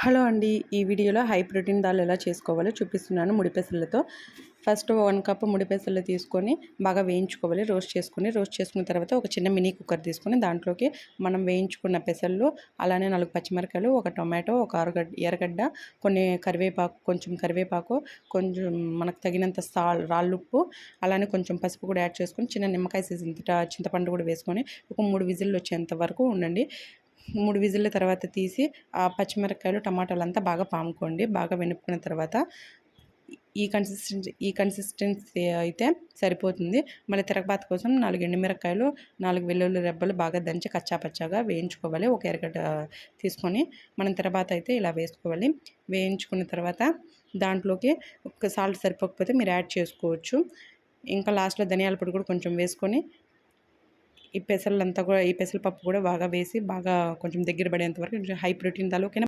Hello అండి ఈ వీడియోలో హై ప్రోటీన్ దాల్ ఎలా చేసుకోవాలో చూపిస్తున్నాను ముడి పెసలతో ఫస్ట్ వన్ కప్ ముడి పెసలు తీసుకొని బాగా వేయించుకోవాలి రోస్ట్ చేసుకొని రోస్ట్ చేసుకున్న తర్వాత ఒక చిన్న మినీ కుక్కర్ తీసుకొని దాంట్లోకి మనం వేయించుకున్న పెసలు అలానే నాలుగు పచ్చిమిరకాయలు ఒక టొమాటో ఒక ఆరుగడ్డ ఎర్రగడ్డ కొన్ని కరివేపాకు కొంచెం కరివేపాకు కొంచెం మనకు తగినంత సాల్ రాళ్ళుప్పు అలానే కొంచెం పసుపు కూడా యాడ్ చేసుకొని చిన్న నిమ్మకాయ సీజన్ చింతపండు కూడా వేసుకొని ఒక మూడు విజిల్లు వచ్చేంత వరకు ఉండండి. మూడు విజిల్ల తర్వాత తీసి ఆ పచ్చిమిరపకాయలు టమాటాలు అంతా బాగా పాముకోండి. బాగా వెనుక్కున్న తర్వాత ఈ కన్సిస్టెన్సీ ఈ కన్సిస్టెన్సీ అయితే సరిపోతుంది. మళ్ళీ తిరగబాత కోసం నాలుగు ఎండుమిరకాయలు నాలుగు వెల్లుల్లి రెబ్బలు బాగా దంచి కచ్చాపచ్చాగా వేయించుకోవాలి. ఒక ఎరగడ్డ తీసుకొని మనం తిరగబాత అయితే ఇలా వేసుకోవాలి. వేయించుకున్న తర్వాత దాంట్లోకి ఒక సాల్ట్ సరిపోకపోతే మీరు యాడ్ చేసుకోవచ్చు. ఇంకా లాస్ట్లో ధనియాల పొడి కూడా కొంచెం వేసుకొని ఈ పెసలంతా కూడా ఈ పెసరపప్పు కూడా బాగా వేసి బాగా కొంచెం దగ్గర పడేంత వరకు హై ప్రోటీన్ దాలోకైనా